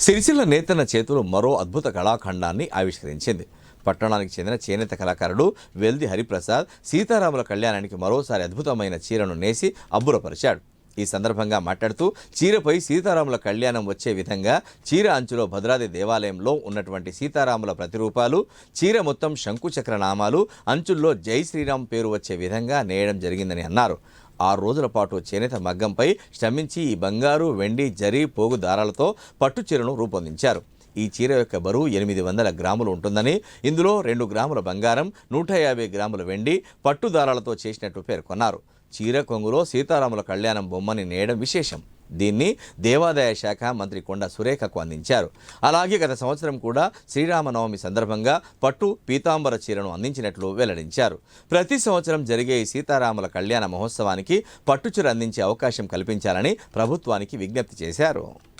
సిరిసిల్ల నేతన్న చేతులు మరో అద్భుత కళాఖండాన్ని ఆవిష్కరించింది. పట్టణానికి చెందిన చేనేత కళాకారుడు వెల్ది హరిప్రసాద్ సీతారాముల కళ్యాణానికి మరోసారి అద్భుతమైన చీరను నేసి అబ్బురపరిచాడు. ఈ సందర్భంగా మాట్లాడుతూ చీరపై సీతారాముల కళ్యాణం వచ్చే విధంగా చీర అంచులో భద్రాది దేవాలయంలో ఉన్నటువంటి సీతారాముల ప్రతిరూపాలు చీర మొత్తం శంకుచక్ర నామాలు అంచుల్లో జై శ్రీరామ్ పేరు వచ్చే విధంగా నేయడం జరిగిందని అన్నారు. ఆరు రోజుల పాటు చేనేత మగ్గంపై శ్రమించి ఈ బంగారు వెండి జరి పోగు దారాలతో పట్టు చీరను రూపొందించారు. ఈ చీర యొక్క బరువు ఎనిమిది వందల గ్రాములు ఉంటుందని ఇందులో రెండు గ్రాముల బంగారం నూట యాభై గ్రాముల వెండి పట్టు దారాలతో చేసినట్టు పేర్కొన్నారు. చీర కొంగులో సీతారాముల కళ్యాణం బొమ్మని నేయడం విశేషం. దీన్ని దేవాదాయ శాఖ మంత్రి కొండ సురేఖకు అందించారు. అలాగే గత సంవత్సరం కూడా శ్రీరామనవమి సందర్భంగా పట్టు పీతాంబర చీరను అందించినట్లు వెల్లడించారు. ప్రతి సంవత్సరం జరిగే ఈ సీతారాముల కళ్యాణ మహోత్సవానికి పట్టుచీర అందించే అవకాశం కల్పించాలని ప్రభుత్వానికి విజ్ఞప్తి చేశారు.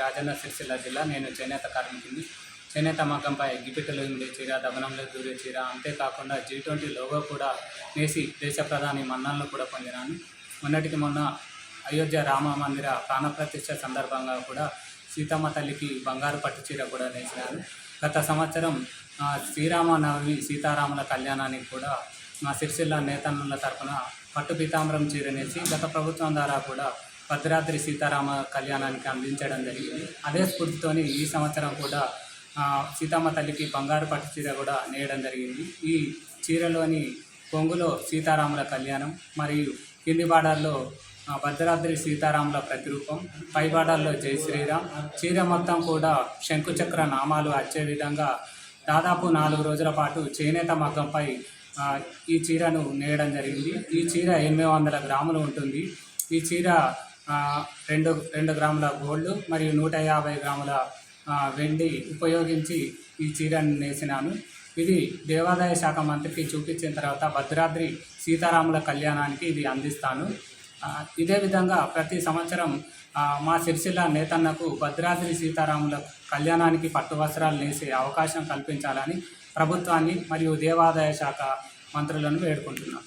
రాజన్న సిరిసిల్ల జిల్లా నేను చేనేత కార్మికుని చేనేత మగ్గంపై గిపిటలు ఉండే దమనంలో దూరేచిరా అంతేకాకుండా జీ ట్వంటీ లోగో కూడా వేసి దేశ ప్రధాని మన్నలను కూడా పొందినాను. మొన్నటికి మొన్న అయోధ్య రామ మందిర ప్రాణప్రతిష్ఠ సందర్భంగా కూడా సీతమ్మ తల్లికి బంగారు పట్టు చీర కూడా నేసినాను గత సంవత్సరం ఆ, శ్రీరామ నవమి సీతారాముల కళ్యాణానికి కూడా మా సిరిసిల్ల నేతన్నుల తరపున పట్టు పీతాంబరం చీర నేసి గత ప్రభుత్వం ద్వారా కూడా భద్రాద్రి సీతారామ కళ్యాణానికి అందించడం జరిగింది. అదే స్ఫూర్తితోని ఈ సంవత్సరం కూడా సీతమ్మ తల్లికి బంగారు పట్టు చీర కూడా నేయడం జరిగింది. ఈ చీరలోని కొంగులో సీతారాముల కళ్యాణం మరియు కింది బార్డర్లో భద్రాద్రి సీతారాముల ప్రతిరూపం పై బార్డర్లో జై శ్రీరామ్. చీర మొత్తం కూడా శంకుచక్ర నామాలు వచ్చే విధంగా దాదాపు నాలుగు రోజుల పాటు చేనేత మగ్గంపై ఈ చీరను నేయడం జరిగింది. ఈ చీర ఎనిమిది వందల గ్రాములు ఉంటుంది. ఈ చీర రెండు రెండు గ్రాముల గోల్డ్ మరియు నూట యాభై గ్రాముల వెండి ఉపయోగించి ఈ చీరను నేసినాను. ఇది దేవాదాయ శాఖ మంత్రికి చూపించిన తర్వాత భద్రాద్రి సీతారాముల కళ్యాణానికి ఇది అందిస్తాను. ఇదే విధంగా ప్రతి సంవత్సరం మా సిరిసిల్ల నేతన్నకు భద్రాద్రి సీతారాముల కళ్యాణానికి పట్టు వస్త్రాలు నేసే అవకాశం కల్పించాలని ప్రభుత్వాన్ని మరియు దేవాదాయ శాఖ మంత్రులను వేడుకుంటున్నాను